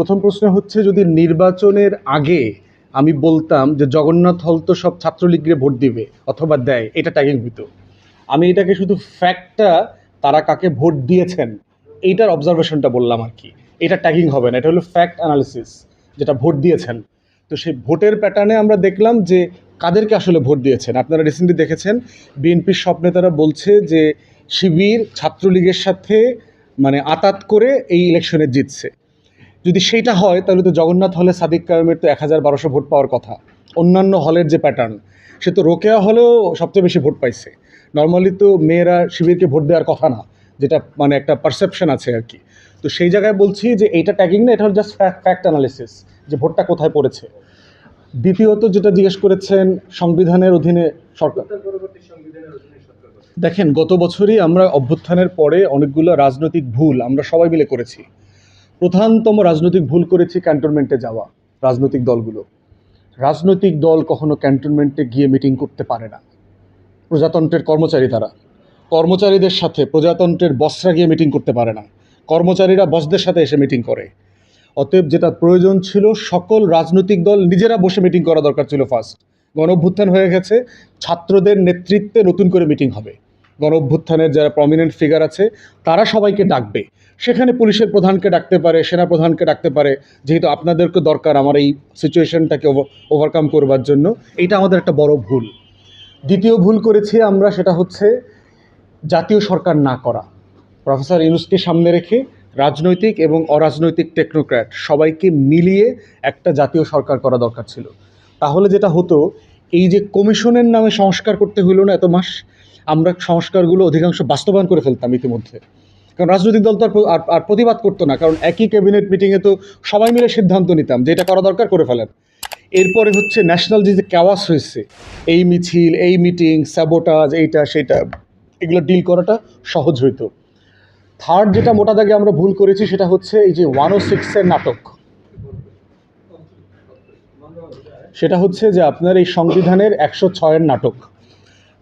প্রথম প্রশ্ন হচ্ছে, যদি নির্বাচনের আগে আমি বলতাম যে জগন্নাথ হল তো সব ছাত্রলীগরে ভোট দিবে অথবা দেয়, এটা ট্যাগিং হইতো। আমি এটাকে শুধু ফ্যাক্টটা তারা কাকে ভোট দিয়েছেন, এইটার অবজারভেশনটা বললাম আর কি। এটা ট্যাগিং হবে না, এটা হলো ফ্যাক্ট অ্যানালিসিস যেটা ভোট দিয়েছেন। তো সেই ভোটের প্যাটার্নে আমরা দেখলাম যে কাদেরকে আসলে ভোট দিয়েছেন? আপনারা রিসেন্টলি দেখেছেন, বিএনপির সব নেতারা বলছে যে শিবির ছাত্রলীগের সাথে মানে আতাত করে এই ইলেকশনে জিতছে। যদি সেইটা হয় তাহলে তো জগন্নাথ হলে সাদিক কায়েমের তো এক হাজার বারোশো ভোট পাওয়ার কথা। অন্যান্য হলের যে প্যাটার্ন সে তো রোকেয়া হলেও সবচেয়ে বেশি ভোট পাইছে। নর্মালি তো মেয়েরা শিবিরকে ভোট দেওয়ার কথা না যেটা মানে একটা পারসেপশন আছে আর কি। তো সেই জায়গায় বলছি যে এইটা ট্যাগিং না এটা হল জাস্ট ফ্যাক্ট অ্যানালিসিস যে ভোটটা কোথায় পড়েছে। দ্বিতীয়ত যেটা জিজ্ঞেস করেছেন সংবিধানের অধীনে সরকার দেখেন গত বছরই আমরা অভ্যুত্থানের পরে অনেকগুলো রাজনৈতিক ভুল আমরা সবাই মিলে করেছি। প্রধানতম রাজনৈতিক ভুল করেছি ক্যান্টনমেন্টে যাওয়া, রাজনৈতিক দলগুলো। রাজনৈতিক দল কখনো ক্যান্টনমেন্টে গিয়ে মিটিং করতে পারে না। প্রজাতন্ত্রের কর্মচারী তারা। কর্মচারীদের সাথে প্রজাতন্ত্রের বসরা গিয়ে মিটিং করতে পারে না। কর্মচারীরা বসদের সাথে এসে মিটিং করে। অতএব যেটা প্রয়োজন ছিল, সকল রাজনৈতিক দল নিজেরা বসে মিটিং করা দরকার ছিল ফার্স্ট গণ অভ্যুত্থান হয়ে গেছে, ছাত্রদের নেতৃত্বে নতুন করে মিটিং হবে। গণ অভ্যুত্থানের যারা প্রমিনেন্ট ফিগার আছে, তারা সবাইকে ডাকবে। সেখানে পুলিশের প্রধানকে ডাকতে পারে, সেনা প্রধানকে ডাকতে পারে, যেহেতু আপনাদেরকে দরকার আমার এই সিচুয়েশনটাকে ওভারকাম করবার জন্য। এটা আমাদের একটা বড় ভুল। দ্বিতীয় ভুল করেছি আমরা, সেটা হচ্ছে জাতীয় সরকার না করা। প্রফেসর ইউনুসকে সামনে রেখে রাজনৈতিক এবং অরাজনৈতিক টেকনোক্র্যাট সবাইকে মিলিয়ে একটা জাতীয় সরকার করা দরকার ছিল। তাহলে যেটা হতো, এই যে কমিশনের নামে সংস্কার করতে হইল না এত মাস আমরা সংস্কারগুলো অধিকাংশ বাস্তবায়ন করে ফেলতাম ইতিমধ্যে। কারণ রাজনৈতিক দল তো আর আর- প্রতিবাদ করতো না, কারণ একই ক্যাবিনেট মিটিংয়ে তো সবাই মিলে সিদ্ধান্ত নিতাম যে এটা করা দরকার করে ফেলেন। এরপরে হচ্ছে ন্যাশনাল যে ক্যাওয়াস হয়েছে, এই মিছিল, এই মিটিং স্যাবোটাজ এইটা সেটা এগুলো ডিল করাটা সহজ হইতো। থার্ড যেটা মোটা দাগে আমরা ভুল করেছি সেটা হচ্ছে এই যে ওয়ান ও সিক্সের নাটক। সেটা হচ্ছে যে আপনার এই সংবিধানের একশো ছয়ের নাটক।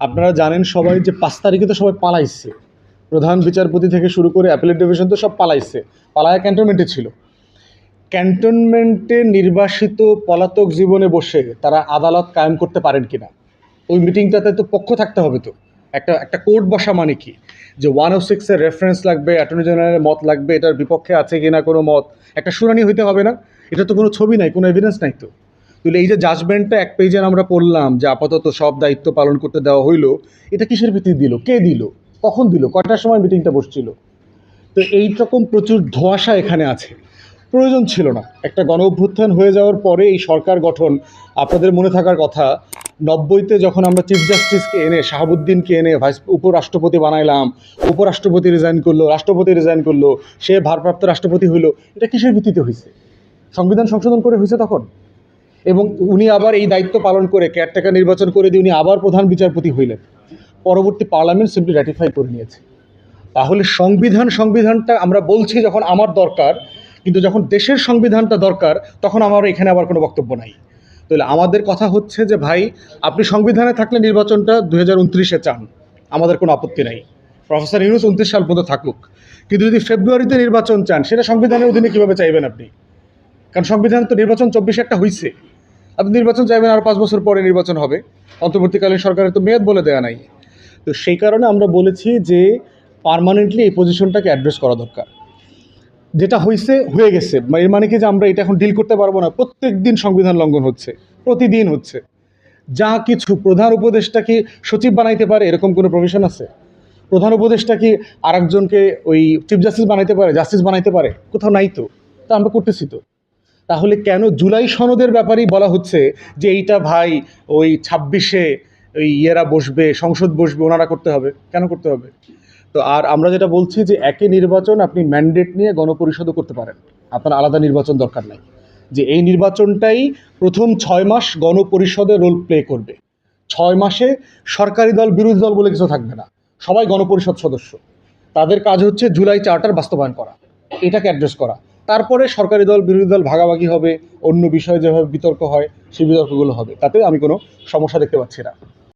আপনারা জানেন সবাই যে পাঁচ তারিখে তো সবাই পালাইছে। প্রধান বিচারপতি থেকে শুরু করে অ্যাপিলেট ডিভিশন তো সব পালাইছে। পালায়া ক্যান্টনমেন্টে ছিল। ক্যান্টনমেন্টে নির্বাসিত পলাতক জীবনে বসে তারা আদালত কায়েম করতে পারেন কিনা? ওই মিটিংটাতে তো পক্ষ থাকতে হবে তো। একটা একটা কোর্ট বসা মানে কি? যে ওয়ান ও সিক্সের রেফারেন্স লাগবে অ্যাটর্নি জেনারেলের মত লাগবে, এটার বিপক্ষে আছে কি না কোনো মত? একটা শুনানি হইতে হবে না? এটা তো কোনো ছবি নাই, কোনো এভিডেন্স নাই তো। তাহলে এই যে জাজমেন্টটা এক পেজের আমরা পড়লাম যে আপাতত সব দায়িত্ব পালন করতে দেওয়া হইল, এটা কিসের ভিত্তিতে দিল? কে দিল? কখন দিল? কয়টার সময় মিটিংটা বসছিল? তো এই রকম প্রচুর ধোঁয়াশা এখানে আছে। প্রয়োজন ছিল না। একটা গণ অভ্যুত্থান হয়ে যাওয়ার পরে এই সরকার গঠন আপনাদের মনে থাকার কথা, নব্বইতে যখন আমরা চিফ জাস্টিসকে এনে, শাহাবুদ্দিনকে এনে ভাইস উপরাষ্ট্রপতি বানাইলাম, উপরাষ্ট্রপতি রিজাইন করল, রাষ্ট্রপতি রিজাইন করল, সে ভারপ্রাপ্ত রাষ্ট্রপতি হইল, এটা কিসের ভিত্তিতে হয়েছে সংবিধান সংশোধন করে হয়েছে তখন? এবং উনি আবার এই দায়িত্ব পালন করে কেয়ারটেকার নির্বাচন করে দিয়ে উনি আবার প্রধান বিচারপতি হইলেন। পরবর্তী পার্লামেন্ট সিম্পলি র্যাটিফাই করে নিয়েছে। তাহলে সংবিধান, সংবিধানটা আমরা বলছি যখন আমার দরকার, কিন্তু যখন দেশের সংবিধানটা দরকার, তখন আমার এখানে আবার কোনো বক্তব্য নাই। তাহলে আমাদের কথা হচ্ছে যে, ভাই, আপনি সংবিধানে থাকলে নির্বাচনটা দু হাজার উনত্রিশে চান। আমাদের কোনো আপত্তি নাই। প্রফেসর ইউনুস উনত্রিশ সাল পর্যন্ত থাকুক। কিন্তু যদি ফেব্রুয়ারিতে নির্বাচন চান, সেটা সংবিধানের অধীনে কীভাবে চাইবেন আপনি? কারণ সংবিধান তো নির্বাচন চব্বিশে একটা হয়েছে আপনি নির্বাচন চাইবেন, আর পাঁচ বছর পরে নির্বাচন হবে। অন্তর্বর্তীকালীন সরকারের তো মেয়াদ বলে দেওয়া নাই। তো সেই কারণে আমরা বলেছি যে পার্মানেন্টলি এই পজিশনটাকে অ্যাড্রেস করা দরকার। যেটা হয়েছে হয়ে গেছে। এর মানে কি যে আমরা এটা এখন ডিল করতে পারব না? প্রত্যেক দিন সংবিধান লঙ্ঘন হচ্ছে, প্রতিদিন হচ্ছে। যা কিছু প্রধান উপদেষ্টা কি সচিব বানাইতে পারে, এরকম কোনো প্রভিশন আছে? প্রধান উপদেষ্টা কি আরেকজনকে ওই চিফ জাস্টিস বানাইতে পারে জাস্টিস বানাইতে পারে? কোথাও নাই তো। তা আমরা করতেছি তো। তাহলে কেন জুলাই সনদের ব্যাপারেই বলা হচ্ছে যে এইটা ভাই ওই ছাব্বিশে ওই ইয়েরা বসবে, সংসদ বসবে, ওনারা করতে হবে? কেন করতে হবে? তো আর আমরা যেটা বলছি যে একই নির্বাচন আপনি ম্যান্ডেট নিয়ে গণপরিষদও করতে পারেন। আপনার আলাদা নির্বাচন দরকার নাই। যে এই নির্বাচনটাই প্রথম ছয় মাস গণপরিষদে রোল প্লে করবে। ছয় মাসে সরকারি দল, বিরোধী দল বলে কিছু থাকবে না। সবাই গণপরিষদ সদস্য। তাদের কাজ হচ্ছে জুলাই চার্টার বাস্তবায়ন করা। এটাকে অ্যাড্রেস করা। তারপরে সরকারি দল, বিরোধী দল ভাগাভাগি হবে, অন্য বিষয়ে যেভাবে বিতর্ক হয়, সেই বিতর্কগুলো হবে। তাতে আমি কোনো সমস্যা দেখতে পাচ্ছি না।